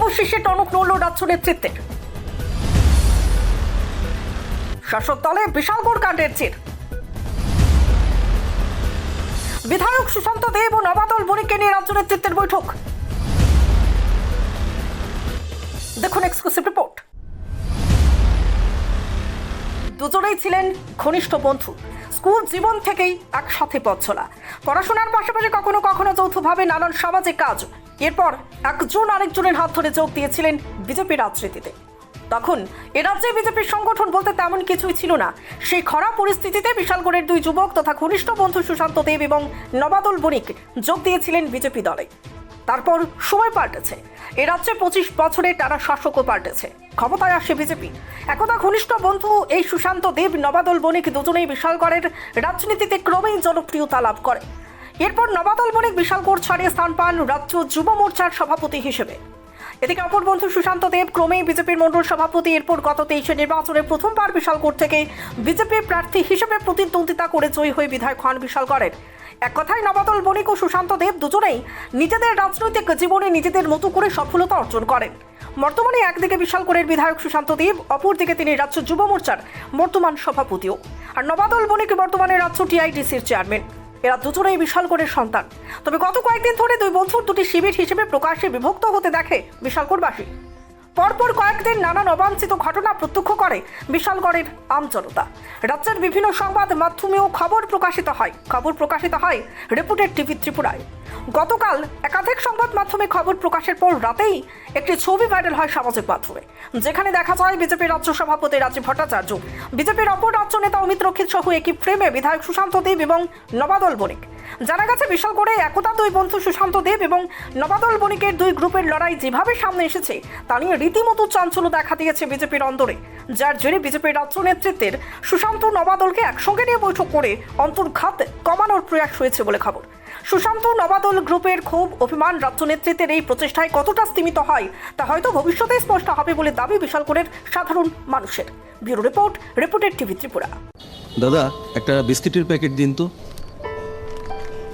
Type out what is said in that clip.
অবশেষে টনক নড়ল রাজ্য নেতৃত্বের। শাসক দলে বিশালগড় কাণ্ডের জের। বিধায়ক সুশান্ত দেব ও নবাদল বণিককে নিয়ে রাজ্য নেতৃত্বের বৈঠক। দেখুন এক্সক্লুসিভ রিপোর্ট দুজনেই ছিলেন ঘনিষ্ঠ বন্ধু। স্কুল জীবন থেকেই একসাথে পথ চলা। পড়াশোনার পাশাপাশি কখনো কখনো যৌথভাবে নানান সামাজিক কাজ এরপর একজন আরেকজনের হাত ধরে যোগ দিয়েছিলেন বিজেপি রাজনীতিতে। তখন এ রাজ্যে বিজেপির সংগঠন বলতে তেমন কিছুই ছিল না। সেই খরা পরিস্থিতিতে বিশালগড়ের দুই যুবক তথা ঘনিষ্ঠ বন্ধু সুশান্ত দেব এবং নবাদল বণিক যোগ দিয়েছিলেন বিজেপি দলে। তারপর সময় পাল্টেছে। এ রাজ্যে পঁচিশ বছরে তারা শাসকও পাল্টেছে। ক্ষমতায় আসে বিজেপি। একদা ঘনিষ্ঠ বন্ধু এই সুশান্ত দেব, নবাদল বণিক দুজনেই বিশালগড়ের রাজনীতিতে ক্রমেই জনপ্রিয়তা লাভ করে। এরপর নবাদল বণিক বিশালগড় ছাড়িয়ে স্থান পান রাজ্য যুব মোর্চার সভাপতি হিসেবে। এদিকে অপর বন্ধু সুশান্ত দেব ক্রমেই বিজেপির মণ্ডল সভাপতি। এরপর গত তেইশে নির্বাচনে প্রথমবার বিশালগড় থেকে বিজেপি প্রার্থী হিসেবে প্রতিদ্বন্দ্বিতা করে জয়ী হয়ে বিধায়ক হন বিশালগড়ের এক কথায় নবাদল বণিক ও সুশান্ত দেব দুজনেই নিজেদের রাজনৈতিক জীবনে নিজেদের মতো করে সফলতা অর্জন করেন। বর্তমানে একদিকে বিশালগড়ের বিধায়ক সুশান্ত দেব, অপরদিকে তিনি রাজ্য যুব মোর্চার বর্তমান সভাপতিও। আর নবাদল বণিক বর্তমানে রাজ্য টিআইডিসির চেয়ারম্যান। এরা দুজনেই বিশাল করে সন্তান। তবে গত কয়েকদিন ধরে দুই বন্ধুর দুটি শিবির হিসেবে প্রকাশ্যে বিভক্ত হতে দেখে বিশালগড়বাসী পরপর কয়েকদিন নানান অবাঞ্ছিত ঘটনা প্রত্যক্ষ করে বিশালগড়ের আমজনতা রাজ্যের বিভিন্ন সংবাদ মাধ্যমেও খবর প্রকাশিত হয়। খবর প্রকাশিত হয় রেপুটেড টিভি ত্রিপুরায়। গতকাল একাধিক সংবাদ মাধ্যমে খবর প্রকাশের পর রাতেই একটি ছবি ভাইরাল হয় সামাজিক মাধ্যমে। যেখানে দেখা যায় বিজেপির রাজ্য সভাপতি রাজীব ভট্টাচার্য, বিজেপির অপর রাজ্য নেতা অমিত রক্ষিত সহ একই ফ্রেমে বিধায়ক সুশান্ত দেব এবং নবাদল বণিক জানা গেছে বিশালগড়ে একতা দুই বন্ধু সুশান্ত দেব এবং নবাদল বণিকের দুই গ্রুপের লড়াই যেভাবে সামনে এসেছে, তা নিয়ে রীতিমতো চাঞ্চল্য দেখা দিয়েছে বিজেপির অন্দরে। যার জেরে বিজেপির রাজ্য নেতৃত্বের সুশান্ত নবাদলকে একসঙ্গে নিয়ে বৈঠক করে অন্তর্ঘাত কমানোর প্রয়াস হয়েছে বলে খবর। সুশান্ত নবাদল গ্রুপের ক্ষোভ অভিমান রাজ্য নেতৃত্বের এই প্রচেষ্টায় কতটা স্তীমিত হয়, তা হয়তো ভবিষ্যতে স্পষ্ট হবে বলে দাবি বিশালগড়ের সাধারণ মানুষের। Bureau report reported TV Tripura. দাদা, একটা বিস্কিটের প্যাকেট দিন তো।